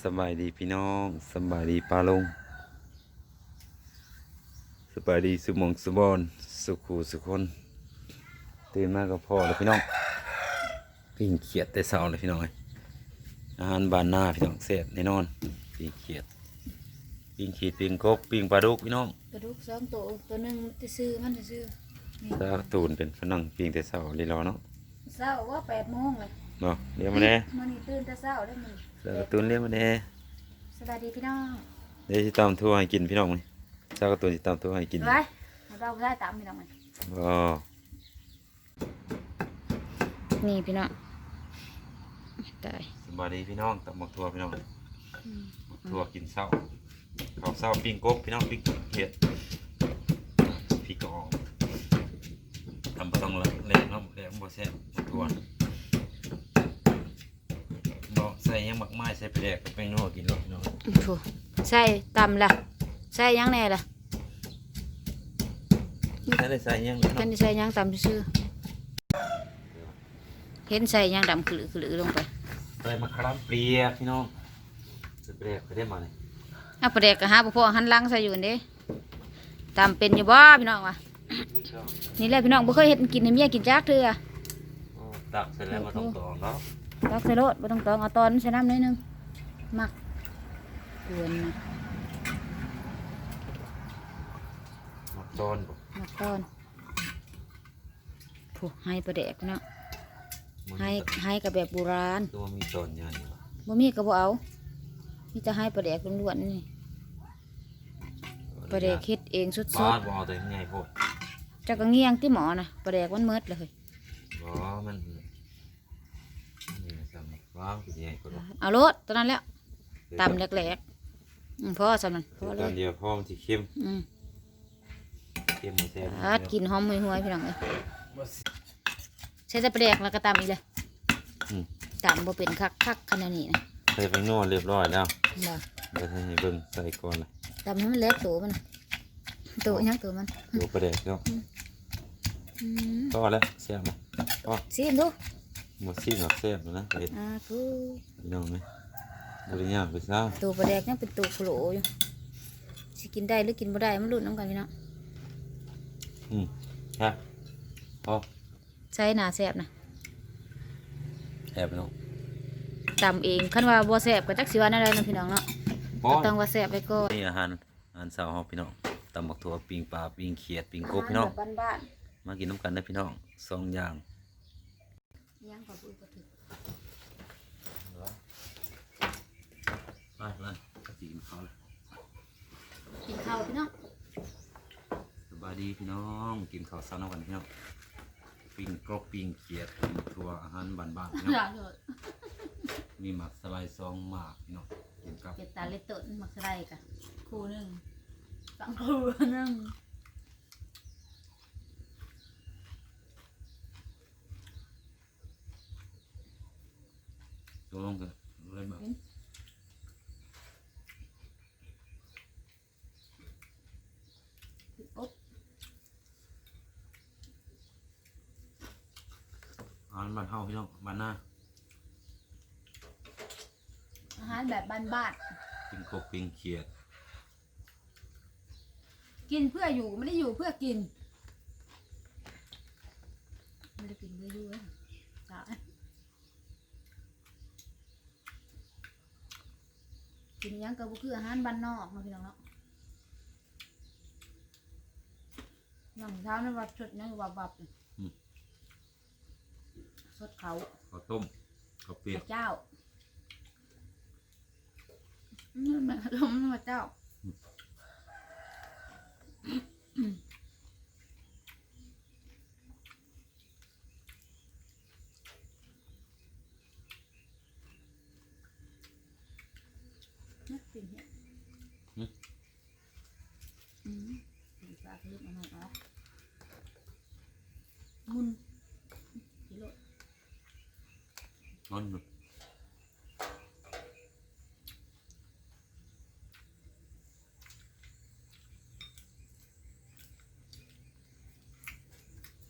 สบายดีพี่น้องสบายดีปาลงสบายดีสุหมองสุบอนสุขูสุคนตื่นมาก็พอแล้วพี่น้องปิ้งเขียดแต่เช้าเลยพี่น้องเอ้ยอาหารบ้านหน้าพี่น้องเสพแน่นอนปิ้งเขียดปิ้งขีดปิ้งกบปิ้งปลาดุกพี่น้องกระดูกสองตัวตัวหนึ่งจะซื้อมันจะซื้อนี่ตาตูนเป็นฝรั่งปิ้งแต่เช้าลีรอเนาะเช้าว่าแปดโมงเลยเนาะเรียกมาแน่มันนี่ตื่นแต่เช้าได้มั นตาตูนเรียกมาแน่สบายดีพี่น้องเดี๋ยวจะตามทั่วให้กินพี่น้องนี่เจ้าการะตูนจะตามทั่วให้กินไว้เราได้ตามพี่น้องมันอ๋อนี่พี่น้องตายสบายดีพี่น้องตับหมกทัวพี่น้องหมกทัวกินเศร้าข้าวเศร้าปิ้งกบพี่น้องปิ้งเห็ดพี่กองทำปลาต้องละเล็กเนาะเล็กบ่แซ่บหมกทัวเนาะใส่หยังมักไม้ใส่ไปแดกกับแป้งนัวกินเนาะพี่น้องถูใส่ตำละใส่หยังแน่ล่ะใส่ได้ใส่หยังพี่น้กัอนงที่ใส่หยังตำซื้อเห็นใส่หยังดำขลือขลือลงไปใส่มะขามเปียกพี่น้องใส่ไปแดกไปได้มาเลยเอาประเด็กกะหาพ่อหันหลังใส่อยู่นั่นเด้ตำเป็นอยู่บ่พี่น้องวะนี่แหละพี่น้องบ่เคยเห็นกินให้เมียกินจักเทื่อโอ้ตักเสร็จแล้วมาต้องตองเนาะ ตักใส่รถบ่ต้องตองเอาตอนใส่น้ำหนิดนึงมักกวนนะมาต้นบ่มักตอนผู้ให้ประเด็กเนาะมันให้ให้กับแบบโบราณตัวมีต้นใหญ่บ่บ่มีก็บ่เอามีแต่ให้ประเด็กล้วนๆนี่ประเด็กเฮ็ดเองสุบ้าดนบ่เอาตัวใหญ่โพดๆจักก็เงียงที่หมอนะประเด็กมันเมิดเลยบ่มันนี่นะซ้ำ ว้าวคือใหญ่กว่าเอารถตอนนั้นแล้วตำแหลกๆอืมพอสำนั้นพอเลตอยนเดียวพ่อมันสิเข้มอืมเข้มบ่แซ่บอาดกินหอมห่วยๆพี่น้องเอ้ยใช้แต่ประเด็กแล้วก็ตำอีกเลยอืมตำบ่เป็นคักๆขนาดนี้นะใส่ไปนวดเรียบร้อยแล้วบ่เดี๋ยวให้เบิ่งใส่ก่อนเลยตำให้มันเล็กตัวมันตัวยังตัวมันดูประเด็กเนาะอืมพอแล้วแซ่บแล้วพอซิมดู หมดสิ้นหรอกแซ่บแล้วนะเห็ดอ่ากูพี่น้องไหมบ่ได้ยากไปซะตัวประแดกยังเป็นตัวโผล่อยู่สิกินได้หรือกินบ่ได้มันรุ่นน้ำกันพี่น้องอืมครับพอใช้หนาแซ่บนะแอบเนาะตำเองคันว่าบ่แซ่บก็จักสิว่าแนวใดเนาะพี่น้องเนาะพอก็ต้องว่าแซ่บไปก่อนนี่อาหารอาหารเช้าเฮาพี่น้องตำบักถั่วปิ้งปลาปิ้งเขียดปิ้งกบพี่น้องแบบบ้านมากินน้ำกันนะพี่น้องสองอย่าง ๆยังก็บ่ก็ถึกไปไปกินข้าวเลยกินข้าวพี่น้องสบายดีพี่น้อง กินข้าวเช้าน้ำกันพี่น้องปิ้งกบปิ้งเขียดปิ้งถั่วอาหารบ้านๆพี่น้องอย่าเลยมีหมักสไลด์ซองหมากพี่น้องกินกับเก็บตาเล็ดต้นมักสไลด์กะคู่หนึงสังคู่หนึง ตัวลงกันเลยแบบอุ๊บอาหารบ้านเฮาพี่น้องบ้านหน้าอาหารแบบบ้านปิ้งกบปิ้งเขียดๆกินเพื่ออยู่ไม่ได้อยู่เพื่อกิน ไม่ได้กินเพื่ออยู่นะจ้ะ กินหยังก็บ่คืออาหารบ้านนอกเนาะพี่น้องเนาะอย่างเช้านั้นว่าชดยังวับวับอยู่สดเขาข้าวต้มข้าวเปียพกระเจ้านี่แม่ลมพระเจ้า นะปิ่นเนี่ยอืมปิ่นปลาคือมันออกมุนกิโลนอนอยู่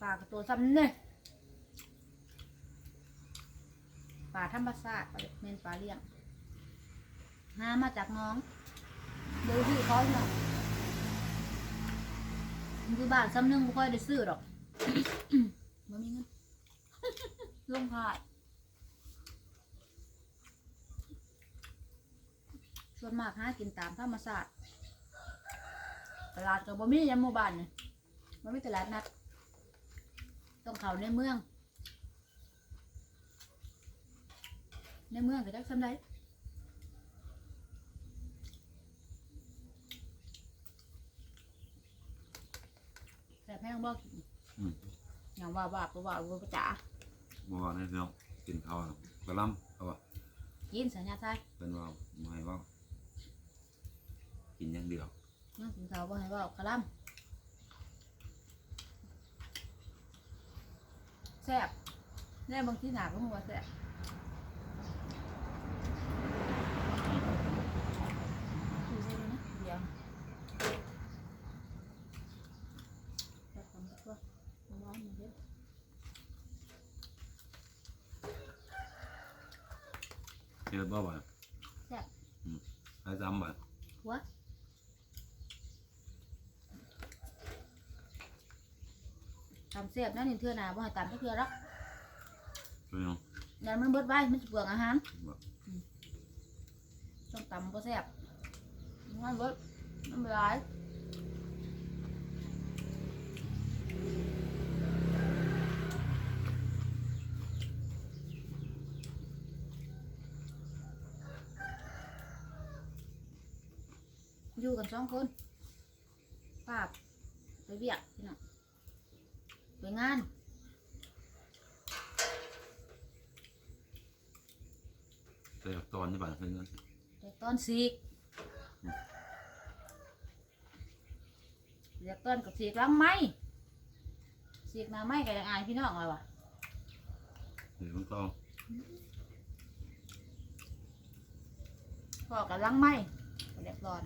ปลากับตัวซ้ำเนี่ยปลาธรรมชาติปลาเมนปลาเลี้ยง หามาจากน้องดูที่เขาเนาะอยู่บ้านซ้ำนึงบ่ค่อยได้ซื้อหรอกบ่มีเงินลงขายส่วนมากหากินตามธรรมชาติตลาดก็บ่มีในหมู่บ้านเนี่บ่มีตลาดนัด ต้องเข้าในเมือง ในเมืองก็จักซำได้ แต่แพงบ่กินอืมอย่างว่าว่าบ่ว่าบ่จ๋าบ่ว่าได้พี่น้องกินข้าวน่ะกระลำเอาว่ากินสัญญาไทยเป็นว่าไม่ให้เว่ากินอย่างเดียวนั่งกินข้าวบ่ให้เว้ากะลำแซ่บแน่บางทีหนาก็หัวาแซ่บดูใช่ไหมนะเดี๋ยวจัดความตัวร้อนมาเยอะ เฮ็ด บ่บ่แซ่บให้จำบ่หัวทำแซ่บนั่นนี่เทื่อหนาบ่ให้ตามเทื่อหรอกพี่น้องเดี๋ยวมันเบิดไว้มันจะเปลืองอาหารบ่ต้องตำบ่แซ่บมันเบิดมันไม่ร้าย อยู่กันสองคนป้าไปเวียกพี่น้องไปงานแต่ตอนนี้บ่เพิ่นนั้นแต่ตอนสีกเรียกต้นกับสีกหลังไม้สีกหน้าไม้ก็ยังอายพี่น้องเลยวะเดี๋ยวมันก็พ่อกับหลังไม้ก็เรียบร้อย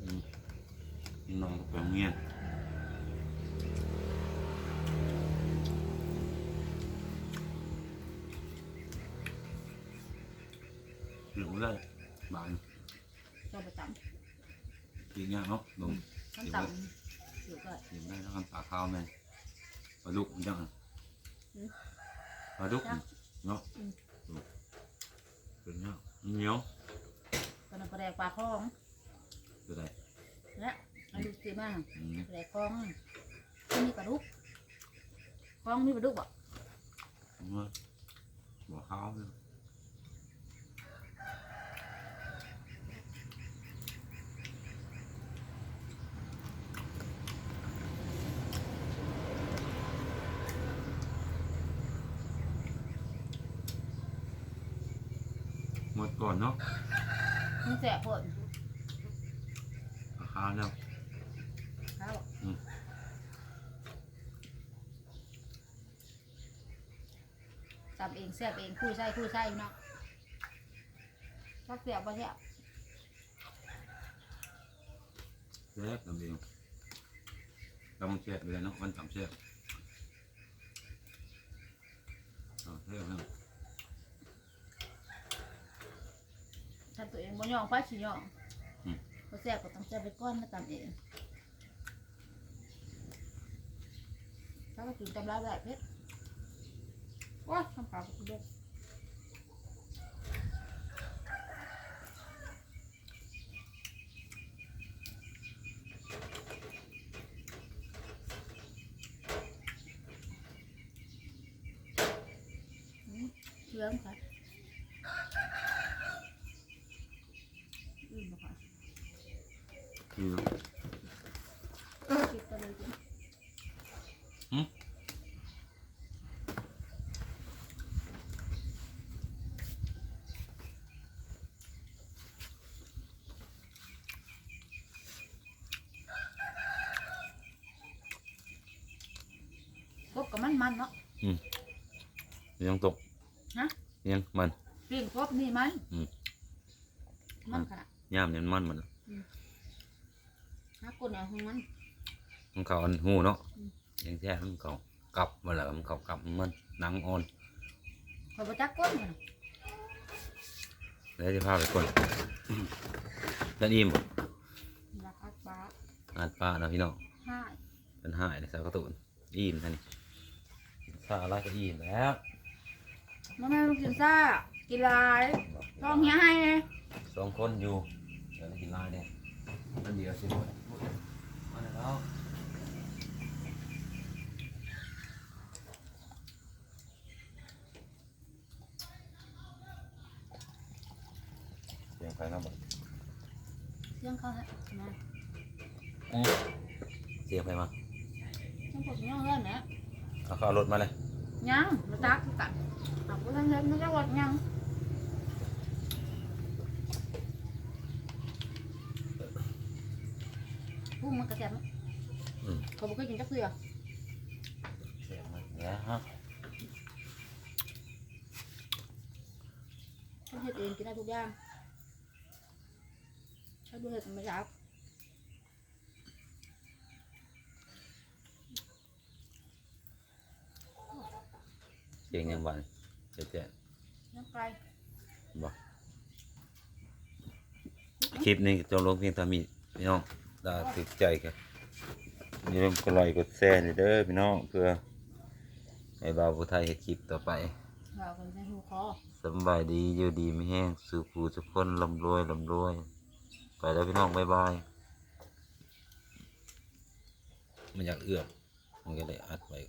อืม น้องก็ไปโรงเรียนหรือได้บานเจ้าประจกินยากเนาะลงำขั้น ต่ำอยู่ก็กินได้แล้วกันปลาข้าวแม่นปลาดุกมันจังอะอืมปลาดุกจ้ะเนาะอืมเป็นเนาะเหนียวตอนนั้นปลาแดกปลาคลองจะได้และอายุสิมาอืมปลาแดกคลองที่มีปลาดุกคลองมีปลาดุกบ่ผมว่าบ่ข้าวเลยหมดก่อนเนาะมีแสบปวดราคาแล้ว ครับ อืม ตำเองแซ่บเองคู่ใส่คู่ใส่เนาะชักเสียบบ่แซ่บแซ่บตำเองตำแซ่บเลยเนาะมันตำแซ่บเอาแซ่บแล้วถ้าตัวเองบ่ย่องฟ้าสิย่องอืมบ่แซ่บก็ต้องแซ่บไปก้อนมาตำเองถ้าก็กินตำลาแบบเพชร ว้าทำปลากกินได้อืมเหลืองค่ะอืมบ่ค่ะ นี่เนาะ คิดก็เลยกิน หืม กบกับ มันมันเนาะ ยังตกฮะ ยังมันปิ้งกบนี่มันอืม มันขนาดย่ามยันมันมันหาคนเอาของมัน มันเขาอันหูเนาะยังแท้มันเขากลับมาแล้วมันเขากลับมันหนังอ่อนข่อยบ่จักก้นมันแล้วจะพาไปคนนั่นอิ่มบ่รักอักบ้าอาดป้าเนาะพี่น้องห้าเป็นหายเลยสาวกระตุนอิ่มท่านี่ ซาอะไรก็อิ่มแล้วมันไม่ต้องกินซ่ากินหลายท้องเฮียให้เลยสองคนอยู่เดี๋ยวจะกินลายเนี่ยมันเดียวสิด้วยมาแล้วเสียงใครนะบอกเสียงเขาฮะนะเสียงใครมาเสียงผมยังเล่นนะ เอาเขาเอารถมาเลยยังมาจักกันเอาไปทางเล่นไม่จักวัดยังพุ่งมันกระแทกมั้ยอืมเขาบอกเคยกินจักเสือเสียงมาแล้วฮะเขาเห็ดเองกินได้ทุกอย่างเขาดูเห็ดไม่จับเสียงยังหวานเจ๊เจ๊น้ำไก่บอกคลิปนี้จงลงเพียงเท่ามีพี่น้องได้ถึกใจกันอย่าลืมกดไลค์กดแชร์หน่อยเด้อพี่น้องเพื่อให้บ่าวผู้ไทยเห็ดคลิปต่อไปเรากันในหูคอสำบายดีอยู่ดีไม่แห้งสู่ผู้ทุกคนลำรวยลำรวย ไปแล้วพี่น้องบ๊ายบายมันอยากเอื้อมมันก็เลยอัดไว้